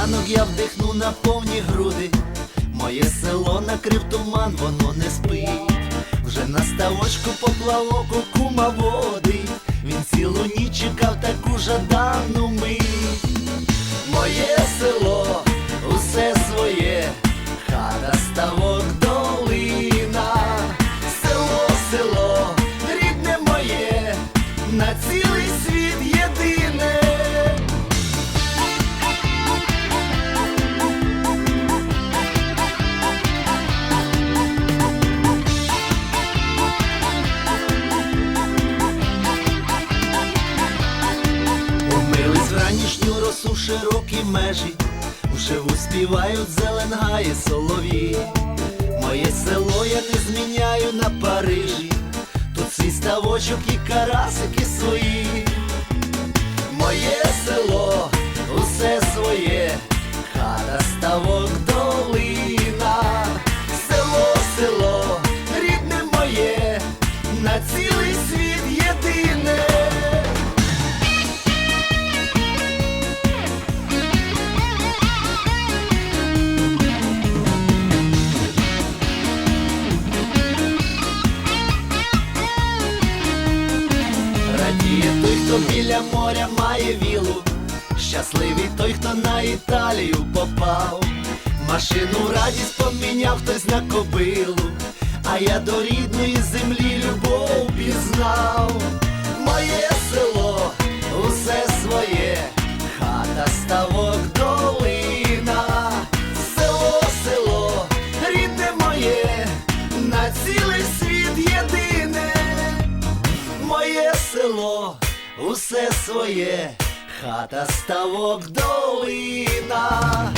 ранок я вдихну на повні груди. Моє село накрив туман, воно не спить. Вже на ставочку поплавок у кума води. Він цілу ніч чекав таку жадану мить. Ранішню широкі межі, Вживу співають зелен гає солові. Моє село я не зміняю на Парижі, тут свій ставочок і карасики свої. Моє село, усе своє, хата ставок долина, село, село, рідне моє, на цілий світ єдине. Радіє той, хто біля моря має вілу, щасливий той, хто на Італію попав. Машину радість поміняв хтось на кобилу, а я до рідної землі любов пізнав. Село, усе своє, хата ставок долина,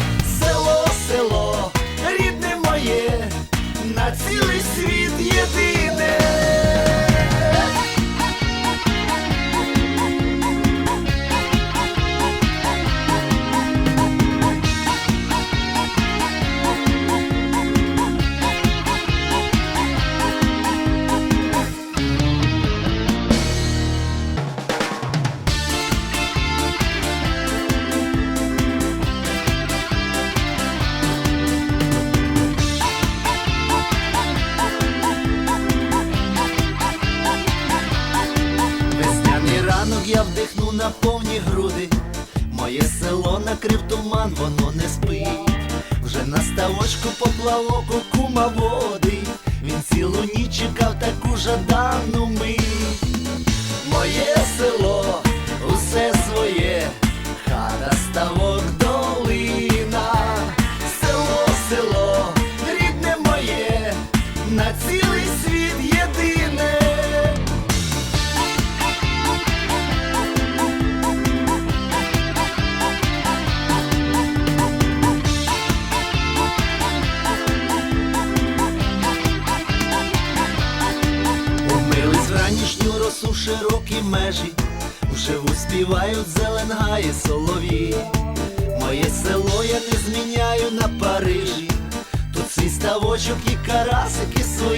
я вдихну на повні груди. Моє село накрив туман, воно не спить. Вже на ставочку поплавок у кума водить. Він цілу ніч чекав таку жадану мить. Моє село, усе своє, хата ставок долина, село, село, рідне моє, на цілий Умились росу широкі межі, Вживу співають зеленгає солові. Моє село я не зміняю на Парижі, тут свій ставочок і карасики свої.